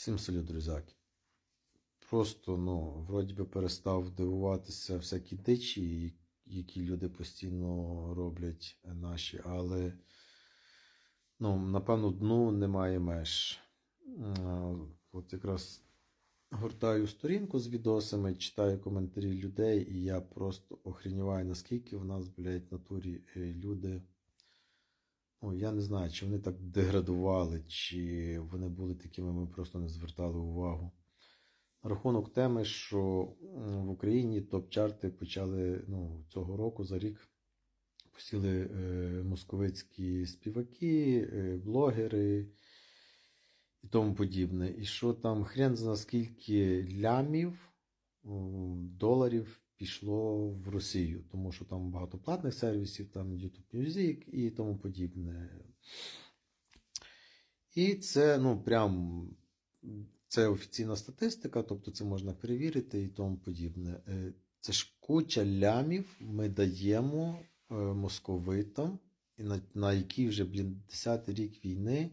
Всім салют, друзяки. Просто, ну, вроді би перестав дивуватися всякі дичі, які люди постійно роблять наші, але, ну, напевно, дну немає меж. От якраз гортаю сторінку з відосами, читаю коментарі людей, і я просто охреніваю, наскільки в нас, блядь, в натурі е, люди. Ну, я не знаю, чи вони так деградували, чи вони були такими, ми просто не звертали увагу. На рахунок теми, що в Україні топ-чарти почали ну, цього року за рік посіли е, московицькі співаки, е, блогери і тому подібне. І що там хрен зна скільки лямів, доларів пішло в Росію, тому що там багато платних сервісів, там YouTube Music і тому подібне. І це, ну, прям це офіційна статистика, тобто це можна перевірити і тому подібне. Е, Це ж куча лямів ми даємо е, московитам, на, на який вже, блін, 10-й рік війни,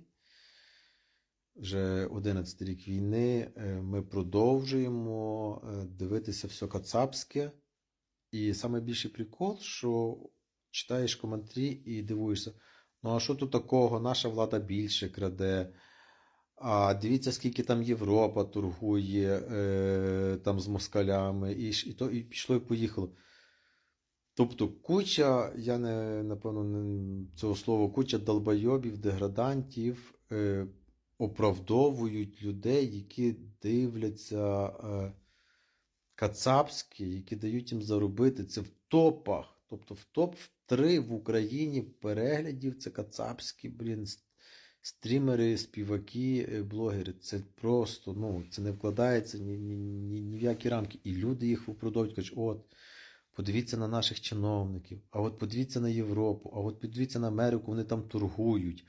вже 11 рік війни, е, ми продовжуємо дивитися все кацапське. І найбільший прикол, що читаєш коментарі і дивуєшся, ну а що тут такого? Наша влада більше краде. А дивіться, скільки там Європа торгує е, там з москалями, і, і, то, і пішло і поїхало. Тобто куча, я не напевно не цього слова, куча долбойобів, деградантів е, оправдовують людей, які дивляться е, кацапські, які дають їм заробити. Це в топах. Тобто в топ-3 в Україні переглядів це кацапські, блін, стрімери, співаки, е, блогери. Це просто, ну, це не вкладається ні, ні, ні, ні в які рамки. І люди їх виправдовують, кажуть, от. Подивіться на наших чиновників, а от подивіться на Європу, а от подивіться на Америку, вони там торгують.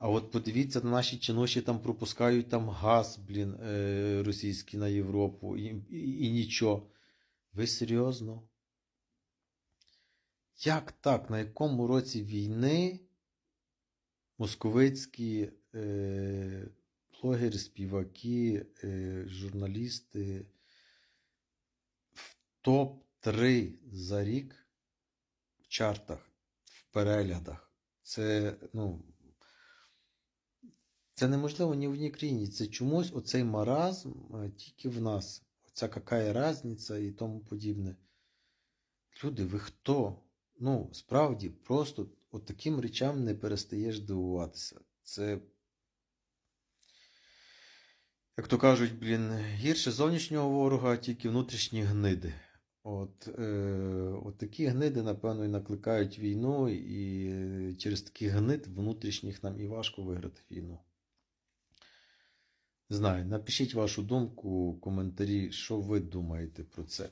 А от подивіться на наші чиноші там пропускають там газ, блін, е, російський на Європу і, і, і нічого. Ви серйозно? Як так? На якому році війни московицькі е, блогери, співаки, е, журналісти в топ-3 за рік в чартах, в переглядах. Це, ну, це неможливо ні в одній країні. Це чомусь оцей маразм е, тільки в нас. Оця какая різниця і тому подібне. Люди, ви хто? Ну, справді, просто от таким речам не перестаєш дивуватися. Це, як то кажуть, блін, гірше зовнішнього ворога, а тільки внутрішні гниди. От, е, от такі гниди, напевно, і накликають війну, і через таких гнид внутрішніх нам і важко виграти війну. Знаю, напишіть вашу думку, у коментарі, що ви думаєте про це.